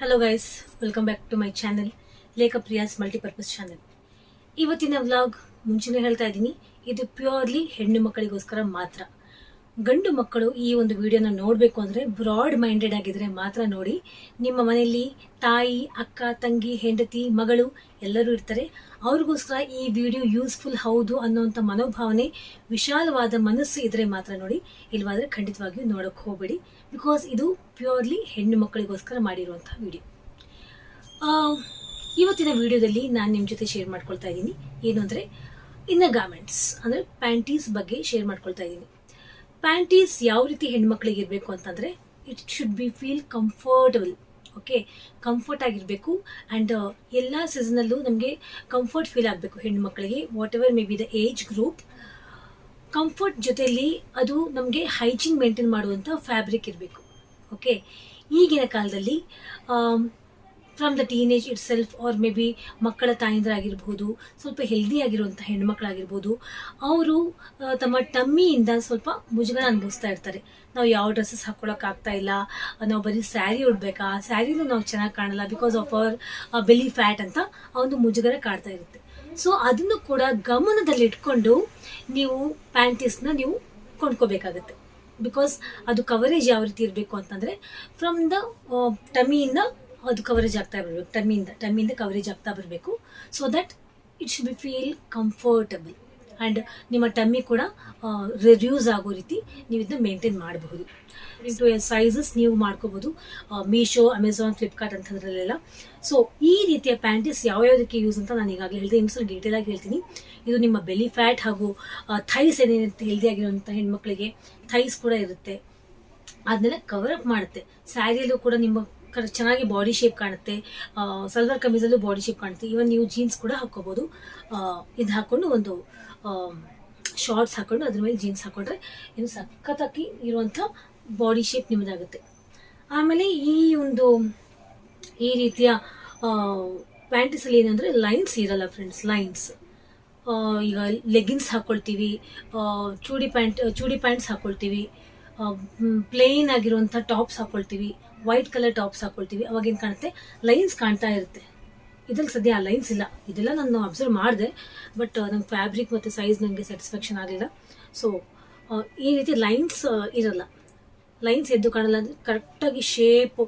Hello guys welcome back to my channel Lekha Priya's multipurpose channel ಇವತ್ತಿನ vlog ಮುಂಚೆನೇ ಹೇಳ್ತಾ ಇದ್ದೀನಿ, ಇದು ಪ್ಯೂರ್ಲಿ ಹೆಣ್ಣು ಮಕ್ಕಳಿಗೋಸ್ಕರ ಮಾತ್ರ. ಗಂಡು ಮಕ್ಕಳು ಈ ಒಂದು ವಿಡಿಯೋನ ನೋಡಬೇಕು ಅಂದರೆ ಬ್ರಾಡ್ ಮೈಂಡೆಡ್ ಆಗಿದ್ರೆ ಮಾತ್ರ ನೋಡಿ. ನಿಮ್ಮ ಮನೆಯಲ್ಲಿ ತಾಯಿ, ಅಕ್ಕ, ತಂಗಿ, ಹೆಂಡತಿ, ಮಗಳು ಎಲ್ಲರೂ ಇರ್ತಾರೆ. ಅವ್ರಿಗೋಸ್ಕರ ಈ ವಿಡಿಯೋ ಯೂಸ್ಫುಲ್ ಹೌದು ಅನ್ನೋಂಥ ಮನೋಭಾವನೆ, ವಿಶಾಲವಾದ ಮನಸ್ಸು ಇದ್ರೆ ಮಾತ್ರ ನೋಡಿ. ಇಲ್ವಾದ್ರೆ ಖಂಡಿತವಾಗಿಯೂ ನೋಡೋಕೆ ಹೋಗಬೇಡಿ. ಬಿಕಾಸ್ ಇದು ಪ್ಯೂರ್ಲಿ ಹೆಣ್ಣು ಮಕ್ಕಳಿಗೋಸ್ಕರ ಮಾಡಿರುವಂಥ ವಿಡಿಯೋ. ಇವತ್ತಿನ ವಿಡಿಯೋದಲ್ಲಿ ನಾನು ನಿಮ್ಮ ಜೊತೆ ಶೇರ್ ಮಾಡ್ಕೊಳ್ತಾ ಇದ್ದೀನಿ. ಏನು ಅಂದರೆ ಇನ್ನ ಗಾರ್ಮೆಂಟ್ಸ್ ಅಂದರೆ ಪ್ಯಾಂಟೀಸ್ ಬಗ್ಗೆ ಶೇರ್ ಮಾಡ್ಕೊಳ್ತಾ ಇದ್ದೀನಿ. ಪ್ಯಾಂಟೀಸ್ ಯಾವ ರೀತಿ ಹೆಣ್ಮಕ್ಳಿಗೆ ಇರಬೇಕು ಅಂತಂದರೆ it should be feel comfortable okay comfort ಆಗಿರಬೇಕು ಆ್ಯಂಡ್ ಎಲ್ಲ ಸೀಸನಲ್ಲೂ ನಮಗೆ ಕಂಫರ್ಟ್ ಫೀಲ್ ಆಗಬೇಕು ಹೆಣ್ಮಕ್ಳಿಗೆ whatever may be the age group comfort ಜೊತೆಯಲ್ಲಿ ಅದು ನಮಗೆ ಹೈಜೀನ್ ಮೇಂಟೈನ್ ಮಾಡುವಂಥ ಫ್ಯಾಬ್ರಿಕ್ ಇರಬೇಕು ಓಕೆ ಈಗಿನ ಕಾಲದಲ್ಲಿ from the teenage itself or maybe ಮಕ್ಕಳ ತಾಯಂದ್ರಾಗಿರ್ಬೋದು, ಸ್ವಲ್ಪ ಹೆಲ್ದಿ ಆಗಿರುವಂಥ ಹೆಣ್ಮಕ್ಳಾಗಿರ್ಬೋದು, ಅವರು ತಮ್ಮ ಟಮ್ಮಿಯಿಂದ ಸ್ವಲ್ಪ ಮುಜುಗರ ಅನುಭವಿಸ್ತಾ ಇರ್ತಾರೆ. ನಾವು ಯಾವ ಡ್ರೆಸ್ಸಸ್ ಆಗ್ತಾ ಇಲ್ಲ, ನಾವು ಬರೀ ಸ್ಯಾರಿ ಉಡ್ಬೇಕಾ? ಸ್ಯಾರಿನೂ ನಾವು ಚೆನ್ನಾಗಿ ಕಾಣಲ್ಲ because of our belly fat ಅಂತ ಆ ಒಂದು ಮುಜುಗರ ಕಾಡ್ತಾ ಇರುತ್ತೆ. ಸೊ ಅದನ್ನು ಕೂಡ ಗಮನದಲ್ಲಿಟ್ಕೊಂಡು ನೀವು ಪ್ಯಾಂಟೀಸ್ನ ನೀವು ಕೊಂಡ್ಕೋಬೇಕಾಗತ್ತೆ. ಬಿಕಾಸ್ ಅದು ಕವರೇಜ್ ಯಾವ ರೀತಿ ಇರಬೇಕು ಅಂತಂದರೆ ಫ್ರಮ್ ದ ಟಮಿಯಿಂದ ಅದು ಕವರೇಜ್ ಆಗ್ತಾ ಬರಬೇಕು. ಟಮ್ಮಿಯಿಂದ ಟಮ್ಮಿಯಿಂದ ಕವರೇಜ್ ಆಗ್ತಾ ಬರಬೇಕು. So that it should be feel comfortable and ನಿಮ್ಮ ಟಮ್ಮಿ ಕೂಡ ರಿಡ್ಯೂಸ್ ಆಗೋ ರೀತಿ ನೀವು ಇದನ್ನ ಮೇಂಟೈನ್ ಮಾಡಬಹುದು. ಸೈಜಸ್ ನೀವು ಮಾಡ್ಕೋಬೋದು ಮೀಶೋ ಅಮೆಝಾನ್ ಫ್ಲಿಪ್ಕಾರ್ಟ್ ಅಂಥದ್ರಲ್ಲೆಲ್ಲ. ಸೊ ಈ ರೀತಿಯ ಪ್ಯಾಂಟೀಸ್ ಯಾವ್ಯಾವುದಕ್ಕೆ ಯೂಸ್ ಅಂತ ನಾನು ಈಗಾಗಲೇ ಹೇಳಿದೆ. ಇನ್ನೊಂದ್ಸಲ ಡೀಟೇಲ್ ಆಗಿ ಹೇಳ್ತೀನಿ. ಇದು ನಿಮ್ಮ ಬೆಲಿ ಫ್ಯಾಟ್ ಹಾಗೂ ಥೈಸ್ ಏನೇನಿರುತ್ತೆ ಹೆಲ್ದಿ ಆಗಿರುವಂಥ ಹೆಣ್ಮಕ್ಳಿಗೆ ಥೈಸ್ ಕೂಡ ಇರುತ್ತೆ. ಅದನ್ನೆಲ್ಲ ಕವರ್ ಅಪ್ ಮಾಡುತ್ತೆ. ಸ್ಯಾರಿಯಲ್ಲೂ ಕೂಡ ನಿಮ್ಮ ಚೆನ್ನಾಗಿ ಬಾಡಿ ಶೇಪ್ ಕಾಣುತ್ತೆ. ಸಲ್ವಾರ್ ಕಮೀಸಲ್ಲೂ ಬಾಡಿ ಶೇಪ್ ಕಾಣುತ್ತೆ. ಇವನ್ ನೀವು ಜೀನ್ಸ್ ಕೂಡ ಹಾಕೋಬಹುದು ಇದು ಹಾಕೊಂಡು ಒಂದು ಶಾರ್ಟ್ಸ್ ಹಾಕೊಂಡು ಅದ್ರ ಮೇಲೆ ಜೀನ್ಸ್ ಹಾಕೊಂಡ್ರೆ ಇನ್ನು ಸಖತ್ತಾಗಿ ಇರುವಂಥ ಬಾಡಿ ಶೇಪ್ ನಿಮ್ಮದಾಗುತ್ತೆ ಆಮೇಲೆ ಈ ಒಂದು, ಈ ರೀತಿಯ ಪ್ಯಾಂಟೀಸಲ್ಲಿ ಏನಂದರೆ ಲೈನ್ಸ್ ಇರಲ್ಲ ಫ್ರೆಂಡ್ಸ್ ಲೈನ್ಸ್. ಈಗ ಲೆಗಿನ್ಸ್ ಹಾಕೊಳ್ತೀವಿ ಚೂಡಿ ಪ್ಯಾಂಟ್, ಚೂಡಿ ಪ್ಯಾಂಟ್ಸ್ ಹಾಕೊಳ್ತೀವಿ ಪ್ಲೇನ್ ಆಗಿರುವಂಥ ಟಾಪ್ಸ್ ಹಾಕೊಳ್ತೀವಿ. ವೈಟ್ ಕಲರ್ ಟಾಪ್ಸ್ ಹಾಕೊಳ್ತೀವಿ. ಅವಾಗ ಏನು ಕಾಣುತ್ತೆ? ಲೈನ್ಸ್ ಕಾಣ್ತಾ ಇರುತ್ತೆ. ಇದ್ರಲ್ಲಿ ಸದ್ಯ ಆ ಲೈನ್ಸ್ ಇಲ್ಲ. ಇದೆಲ್ಲ ನಾನು ಅಬ್ಸರ್ವ್ ಮಾಡಿದೆ. ಬಟ್ ನಂಗೆ ಫ್ಯಾಬ್ರಿಕ್ ಮತ್ತು ಸೈಜ್ ನನಗೆ ಸ್ಯಾಟಿಸ್ಫ್ಯಾಕ್ಷನ್ ಆಗಲಿಲ್ಲ. ಸೊ ಈ ರೀತಿ ಲೈನ್ಸ್ ಇರಲ್ಲ. ಲೈನ್ಸ್ ಎದ್ದು ಕಾಣಲ್ಲ. ಕರೆಕ್ಟಾಗಿ ಶೇಪ್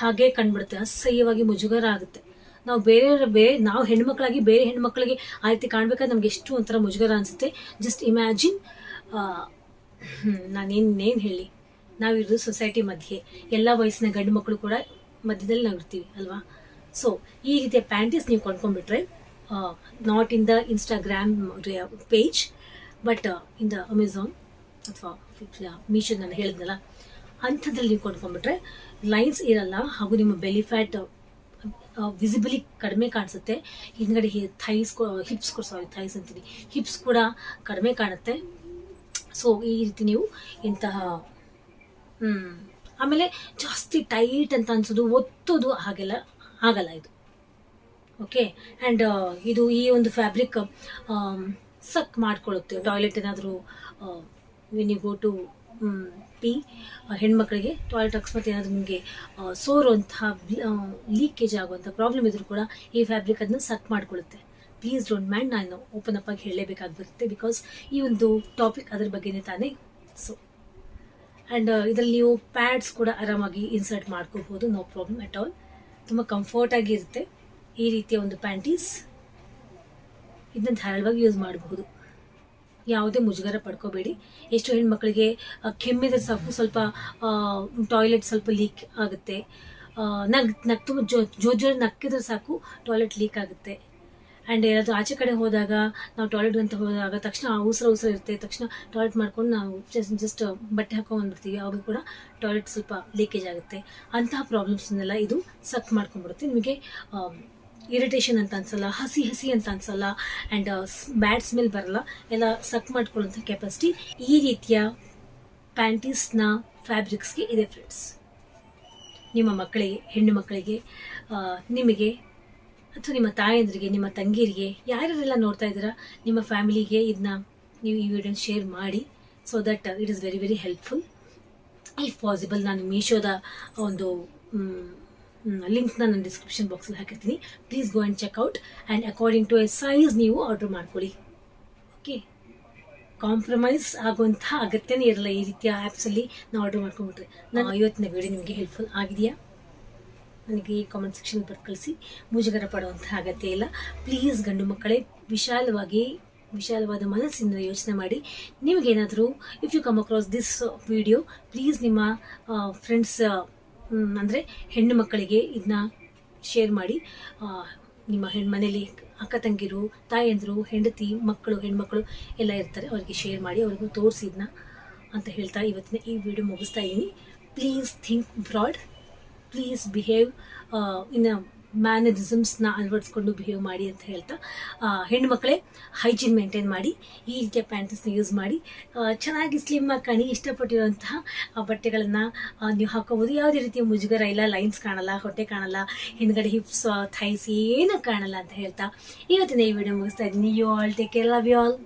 ಹಾಗೆ ಕಂಡುಬಿಡುತ್ತೆ. ಅಸಹ್ಯವಾಗಿ ಮುಜುಗರ ಆಗುತ್ತೆ. ನಾವು ಬೇರೆ ಬೇರೆ ನಾವು ಹೆಣ್ಮಕ್ಳಾಗಿ, ಬೇರೆ ಹೆಣ್ಮಕ್ಳಿಗೆ ಆ ರೀತಿ ಕಾಣಬೇಕಾದ್ರೆ ನಮ್ಗೆ ಎಷ್ಟು ಒಂಥರ ಮುಜುಗರ ಅನಿಸುತ್ತೆ. ಜಸ್ಟ್ ಇಮ್ಯಾಜಿನ್ ಏನು ಹೇಳಿ? ನಾವಿರೋದು ಸೊಸೈಟಿ ಮಧ್ಯೆ. ಎಲ್ಲ ವಯಸ್ಸಿನ ಗಂಡು ಮಕ್ಕಳು ಕೂಡ ಮಧ್ಯದಲ್ಲಿ ನಾವು ಇರ್ತೀವಿ ಅಲ್ವಾ? ಸೊ ಈ ರೀತಿಯ ಪ್ಯಾಂಟೀಸ್ ನೀವು ಕೊಂಡ್ಕೊಂಡ್ಬಿಟ್ರೆ not in the Instagram page but in the Amazon ಅಥವಾ ಮೀಶೋ ನಾನು ಹೇಳಿದ್ನಲ್ಲ, ಅಂಥದ್ರಲ್ಲಿ ನೀವು ಕೊಂಡ್ಕೊಂಡ್ಬಿಟ್ರೆ ಲೈನ್ಸ್ ಇರಲ್ಲ, ಹಾಗೂ ನಿಮ್ಮ ಬೆಲಿ ಫ್ಯಾಟ್ ವಿಸಿಬಲಿ ಕಡಿಮೆ ಕಾಣಿಸುತ್ತೆ. ಹಿಂದ್ಗಡೆ ಥೈಸ್ ಹಿಪ್ಸ್ ಸಾರಿ ಥೈಸ್ ಅಂತೀನಿ. ಹಿಪ್ಸ್ ಕೂಡ ಕಡಿಮೆ ಕಾಣುತ್ತೆ. ಸೊ ಈ ರೀತಿ ನೀವು ಇಂತಹ ಆಮೇಲೆ ಜಾಸ್ತಿ ಟೈಟ್ ಅಂತ ಅನ್ಸೋದು, ಒತ್ತೋದು ಹಾಗೆಲ್ಲ ಆಗಲ್ಲ ಇದು. ಓಕೆ ಆ್ಯಂಡ್ ಇದು ಈ ಒಂದು ಫ್ಯಾಬ್ರಿಕ್ ಸಕ್ ಮಾಡ್ಕೊಳ್ಳುತ್ತೆ. ಟಾಯ್ಲೆಟ್ ಏನಾದರೂ when you go to pee ಹೆಣ್ಮಕ್ಳಿಗೆ ಟಾಯ್ಲೆಟ್ ಅಕಸ್ಮಾತ್ ಏನಾದರೂ ನಿಮಗೆ ಸೋರುವಂತಹ ಲೀಕೇಜ್ ಆಗುವಂಥ ಪ್ರಾಬ್ಲಮ್ ಇದ್ರೂ ಕೂಡ ಈ ಫ್ಯಾಬ್ರಿಕ್ ಅದನ್ನ ಸಕ್ ಮಾಡ್ಕೊಳ್ಳುತ್ತೆ. ಪ್ಲೀಸ್ ಡೋಂಟ್ ಮ್ಯಾಂಡ್ ನಾನು ಓಪನ್ ಅಪ್ ಆಗಿ ಹೇಳಲೇಬೇಕಾಗಿ ಬರುತ್ತೆ ಬಿಕಾಸ್ ಈ ಒಂದು ಟಾಪಿಕ್ ಅದ್ರ ಬಗ್ಗೆನೇ ತಾನೇ. ಸೊ ಆ್ಯಂಡ್ ಇದರಲ್ಲಿ ನೀವು ಪ್ಯಾಡ್ಸ್ ಕೂಡ ಆರಾಮಾಗಿ ಇನ್ಸರ್ಟ್ ಮಾಡ್ಕೋಬಹುದು ನೋ ಪ್ರಾಬ್ಲಮ್ ಅಟ್ ಆಲ್ ತುಂಬ ಕಂಫರ್ಟ್ ಆಗಿರುತ್ತೆ ಈ ರೀತಿಯ ಒಂದು ಪ್ಯಾಂಟೀಸ್ ಇದನ್ನ ಧಾರಾಳವಾಗಿ ಯೂಸ್ ಮಾಡಬಹುದು. ಯಾವುದೇ ಮುಜುಗರ ಪಡ್ಕೋಬೇಡಿ. ಎಷ್ಟು ಹೆಣ್ಮಕ್ಳಿಗೆ ಕೆಮ್ಮಿದ್ರೆ ಸಾಕು, ಸ್ವಲ್ಪ ಟಾಯ್ಲೆಟ್ ಸ್ವಲ್ಪ ಲೀಕ್ ಆಗುತ್ತೆ. ನಗ್ ನಗ್, ತುಂಬ ಜೋ ಜೋ ಜೋರ ನಕ್ಕಿದ್ರೆ ಸಾಕು ಟಾಯ್ಲೆಟ್ ಲೀಕ್ ಆಗುತ್ತೆ. ಆ್ಯಂಡ್ ಏನಾದರೂ ಆಚೆ ಕಡೆ ಹೋದಾಗ, ನಾವು ಟಾಯ್ಲೆಟ್ ಅಂತ ಹೋದಾಗ, ತಕ್ಷಣ ಉಸಿರು ಉಸಿರು ಇರುತ್ತೆ. ತಕ್ಷಣ ಟಾಯ್ಲೆಟ್ ಮಾಡ್ಕೊಂಡು ನಾವು ಜಸ್ಟ್ ಜಸ್ಟ್ ಬಟ್ಟೆ ಹಾಕೊಂಡು ಆವಾಗ ಕೂಡ ಟಾಯ್ಲೆಟ್ ಸ್ವಲ್ಪ ಲೀಕೇಜ್ ಆಗುತ್ತೆ. ಅಂತಹ ಪ್ರಾಬ್ಲಮ್ಸ್ನೆಲ್ಲ ಇದು ಸಕ್ ಮಾಡ್ಕೊಂಡ್ಬಿಡುತ್ತೆ. ನಿಮಗೆ ಇರಿಟೇಷನ್ ಅಂತ ಅನ್ಸಲ್ಲ, ಹಸಿ ಹಸಿ ಅಂತ ಅನ್ಸಲ್ಲ ಆ್ಯಂಡ್ ಬ್ಯಾಡ್ ಸ್ಮೆಲ್ ಬರಲ್ಲ, ಎಲ್ಲ ಸಕ್ ಮಾಡ್ಕೊಳ್ಳೋಂಥ ಕೆಪಾಸಿಟಿ ಈ ರೀತಿಯ ಪ್ಯಾಂಟೀಸ್ನ ಫ್ಯಾಬ್ರಿಕ್ಸ್ಗೆ ಇದೆ ಫ್ರೆಂಡ್ಸ್ ನಿಮ್ಮ ಮಕ್ಕಳಿಗೆ, ಹೆಣ್ಣು ಮಕ್ಕಳಿಗೆ ನಿಮಗೆ ಅಥವಾ ನಿಮ್ಮ ತಾಯಂದ್ರಿಗೆ ನಿಮ್ಮ ತಂಗಿರಿಗೆ ಯಾರ್ಯಾರೆಲ್ಲ ನೋಡ್ತಾ ಇದ್ದೀರಾ ನಿಮ್ಮ ಫ್ಯಾಮಿಲಿಗೆ ಇದನ್ನ ನೀವು ಈ ವಿಡಿಯೋನ ಶೇರ್ ಮಾಡಿ so that it is very very helpful if possible ನಾನು ಮೀಶೋದ ಒಂದು ಲಿಂಕ್ನ ನಾನು ಡಿಸ್ಕ್ರಿಪ್ಷನ್ ಬಾಕ್ಸಲ್ಲಿ ಹಾಕಿರ್ತೀನಿ. Please go and check out and according to a size ನೀವು ಆರ್ಡರ್ ಮಾಡ್ಕೊಳ್ಳಿ. ಓಕೆ ಕಾಂಪ್ರಮೈಸ್ ಆಗುವಂಥ ಅಗತ್ಯನೇ ಇರಲ್ಲ ಈ ರೀತಿಯ ಆ್ಯಪ್ಸಲ್ಲಿ ನಾವು ಆರ್ಡರ್ ಮಾಡ್ಕೊಂಡ್ಬಿಟ್ರೆ. ನಾನು ಇವತ್ತಿನ ವಿಡಿಯೋ ನಿಮಗೆ ಹೆಲ್ಪ್ಫುಲ್ ಆಗಿದೆಯಾ? ನನಗೆ ಈ ಕಾಮೆಂಟ್ ಸೆಕ್ಷನ್ ಬರ್ದು ಕಳಿಸಿ. ಮುಜುಗರ ಪಡುವಂಥ ಅಗತ್ಯ ಇಲ್ಲ. ಪ್ಲೀಸ್ ಗಂಡು ಮಕ್ಕಳೇ, ವಿಶಾಲವಾಗಿ, ವಿಶಾಲವಾದ ಮನಸ್ಸಿಂದ ಯೋಚನೆ ಮಾಡಿ. ನಿಮಗೇನಾದರೂ if you come across this video please ನಿಮ್ಮ ಫ್ರೆಂಡ್ಸ್ ಅಂದರೆ ಹೆಣ್ಣು ಮಕ್ಕಳಿಗೆ ಇದನ್ನ ಶೇರ್ ಮಾಡಿ. ನಿಮ್ಮ ಹೆಣ್ಣು ಮನೇಲಿ ಅಕ್ಕ ತಂಗಿರು, ತಾಯಂದಿರು, ಹೆಂಡತಿ, ಮಕ್ಕಳು, ಹೆಣ್ಮಕ್ಳು ಎಲ್ಲ ಇರ್ತಾರೆ. ಅವರಿಗೆ ಶೇರ್ ಮಾಡಿ, ಅವ್ರಿಗೂ ತೋರಿಸಿದ್ನ ಅಂತ ಹೇಳ್ತಾ ಇವತ್ತಿನ ಈ ವಿಡಿಯೋ ಮುಗಿಸ್ತಾ ಇದ್ದೀನಿ. Please think broad please behave in ಮ್ಯಾನರಿಸಮ್ಸ್ನ ಅಳವಡಿಸ್ಕೊಂಡು ಬಿಹೇವ್ ಮಾಡಿ ಅಂತ ಹೇಳ್ತಾ ಹೆಣ್ಮಕ್ಳೇ ಹೈಜೀನ್ ಮೇಂಟೈನ್ ಮಾಡಿ, ಈ ರೀತಿಯ ಪ್ಯಾಂಟಸ್ನ ಯೂಸ್ ಮಾಡಿ ಚೆನ್ನಾಗಿ ಸ್ಲಿಮ್ ಆಗಿ ಕಣಿ, ಇಷ್ಟಪಟ್ಟಿರುವಂತಹ ಬಟ್ಟೆಗಳನ್ನು ನೀವು ಹಾಕೋಬೋದು. ಯಾವುದೇ ರೀತಿಯ ಮುಜುಗರ ಇಲ್ಲ ಲೈನ್ಸ್ ಕಾಣಲ್ಲ, ಹೊಟ್ಟೆ ಕಾಣಲ್ಲ, ಹಿಂದ್ಗಡೆ ಹಿಪ್ಸ್ ಥೈಸ್ ಏನೂ ಕಾಣಲ್ಲ ಅಂತ ಹೇಳ್ತಾ, ಇವತ್ತಿನ ಈ ವಿಡಿಯೋ ಮುಗಿಸ್ತಾ ಇದ್ದೀನಿ. You all take care love you all